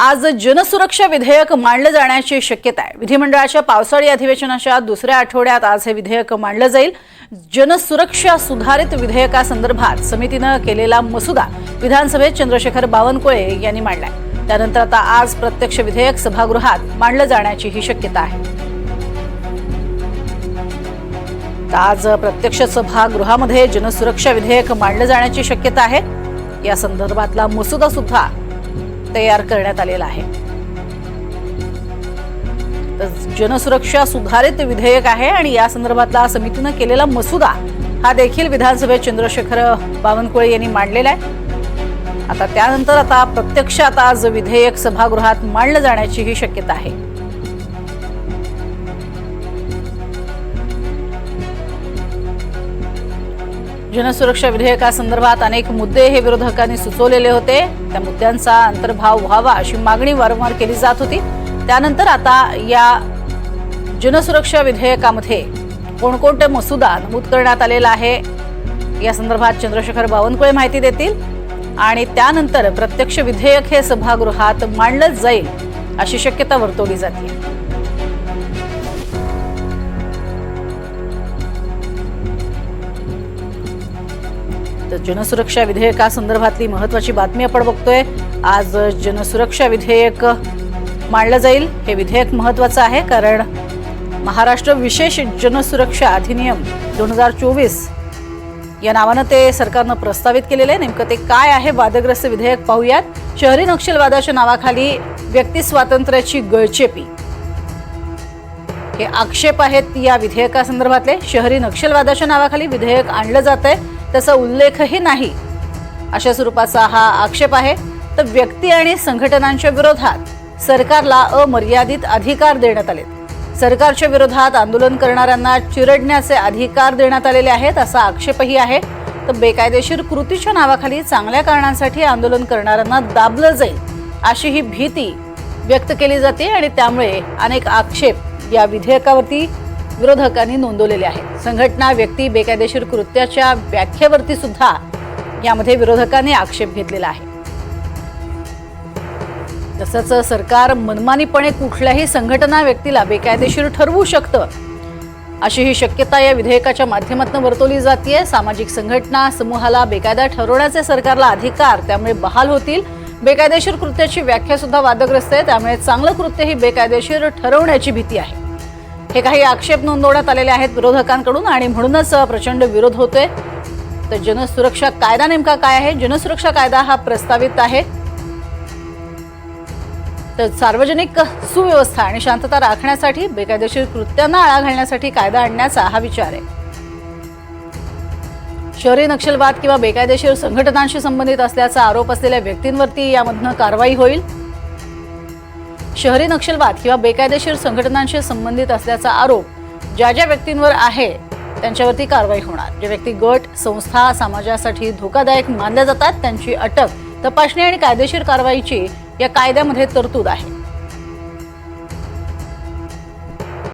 आज जनसुरक्षा विधेयक मांडलं जाण्याची शक्यता आहे. विधिमंडळाच्या पावसाळी अधिवेशनाच्या दुसऱ्या आठवड्यात आज हे विधेयक मांडलं जाईल. जनसुरक्षा सुधारित विधेयकासंदर्भात समितीनं केलेला मसुदा विधानसभेत चंद्रशेखर बावनकुळे यांनी मांडलाय. त्यानंतर आता आज प्रत्यक्ष विधेयक सभागृहात मांडलं जाण्याची ही शक्यता आहे. आज प्रत्यक्ष सभागृहामध्ये जनसुरक्षा विधेयक मांडलं जाण्याची शक्यता आहे. या संदर्भातला मसुदा सुद्धा तयार करण्यात आलेला आहे. तर जनसुरक्षा सुधारित विधेयक आहे आणि या संदर्भातला समितीनं केलेला मसुदा हा देखील विधानसभेत चंद्रशेखर बावनकुळे यांनी मांडलेला आहे. आता त्यानंतर आता प्रत्यक्ष आता आज विधेयक सभागृहात मांडलं जाण्याचीही शक्यता आहे. जनसुरक्षा विधेयकासंदर्भात अनेक मुद्दे हे विरोधकांनी सुचवलेले होते. त्या मुद्द्यांचा अंतर्भाव व्हावा अशी मागणी वारंवार केली जात होती. त्यानंतर आता या जनसुरक्षा विधेयकामध्ये कोणकोणते मसुदा नमूद करण्यात आलेला आहे या संदर्भात चंद्रशेखर बावनकुळे माहिती देतील. आणि त्यानंतर प्रत्यक्ष विधेयक हे सभागृहात मांडलं जाईल अशी शक्यता वर्तवली जाते. जनसुरक्षा विधेयकासंदर्भातली महत्वाची बातमी आपण बघतोय. आज जनसुरक्षा विधेयक मांडलं जाईल. हे विधेयक महत्वाचं आहे कारण महाराष्ट्र विशेष जनसुरक्षा अधिनियम दोन हजार चोवीस या नावानं ते सरकारनं प्रस्तावित केलेलं आहे. नेमकं ते काय आहे? वादग्रस्त विधेयक पाहूयात. शहरी नक्षलवादाच्या नावाखाली व्यक्ती स्वातंत्र्याची गळचेपी. हे आक्षेप आहेत या विधेयकासंदर्भातले शहरी नक्षलवादाच्या नावाखाली विधेयक आणलं जात आहे त्याचा उल्लेखही नाही. अशा स्वरूपाचा हा आक्षेप आहे. तर व्यक्ती आणि संघटनांच्या विरोधात सरकारला अमर्यादित अधिकार देण्यात आले सरकारच्या विरोधात आंदोलन करणाऱ्यांना चिरडण्याचे अधिकार देण्यात आलेले आहेत असा आक्षेपही आहे. तर बेकायदेशीर कृतीच्या नावाखाली चांगल्या कारणांसाठी आंदोलन करणाऱ्यांना दाबलं जाईल अशी ही भीती व्यक्त केली जाते आणि त्यामुळे अनेक आक्षेप या विधेयकावरती विरोधकांनी नोंदवलेले आहेत. संघटना व्यक्ती बेकायदेशीर कृत्याच्या व्याख्येवरती सुद्धा यामध्ये विरोधकांनी आक्षेप घेतलेला आहे. तसंच सरकार मनमानीपणे कुठल्याही संघटना व्यक्तीला बेकायदेशीर ठरवू शकतं अशी ही शक्यता या विधेयकाच्या माध्यमातून वर्तवली जाते सामाजिक संघटना समूहाला बेकायदा ठरवण्याचे सरकारला अधिकार त्यामुळे बहाल होतील. बेकायदेशीर कृत्याची व्याख्या सुद्धा वादग्रस्त आहे. त्यामुळे चांगलं कृत्य ही बेकायदेशीर ठरवण्याची भीती आहे. हे काही आक्षेप नोंदवण्यात आलेले आहेत विरोधकांकडून आणि म्हणूनच प्रचंड विरोध होतोय. तर जनसुरक्षा कायदा नेमका काय आहे? जनसुरक्षा कायदा हा प्रस्तावित आहे. तर सार्वजनिक सुव्यवस्था आणि शांतता राखण्यासाठी बेकायदेशीर कृत्यांना आळा घालण्यासाठी कायदा आणण्याचा हा विचार आहे. शहरी नक्षलवाद किंवा बेकायदेशीर संघटनांशी संबंधित असल्याचा आरोप असलेल्या व्यक्तींवरती यामधनं कारवाई होईल. शहरी नक्षलवाद किंवा बेकायदेशीर संघटनांशी संबंधित असल्याचा आरोप ज्या ज्या व्यक्तींवर आहे त्यांच्यावरती कारवाई होणार. जे व्यक्ती गट संस्था समाजासाठी धोकादायक मानल्या जातात त्यांची अटक तपासणी आणि कायदेशीर कारवाईची या कायद्यामध्ये तरतूद आहे.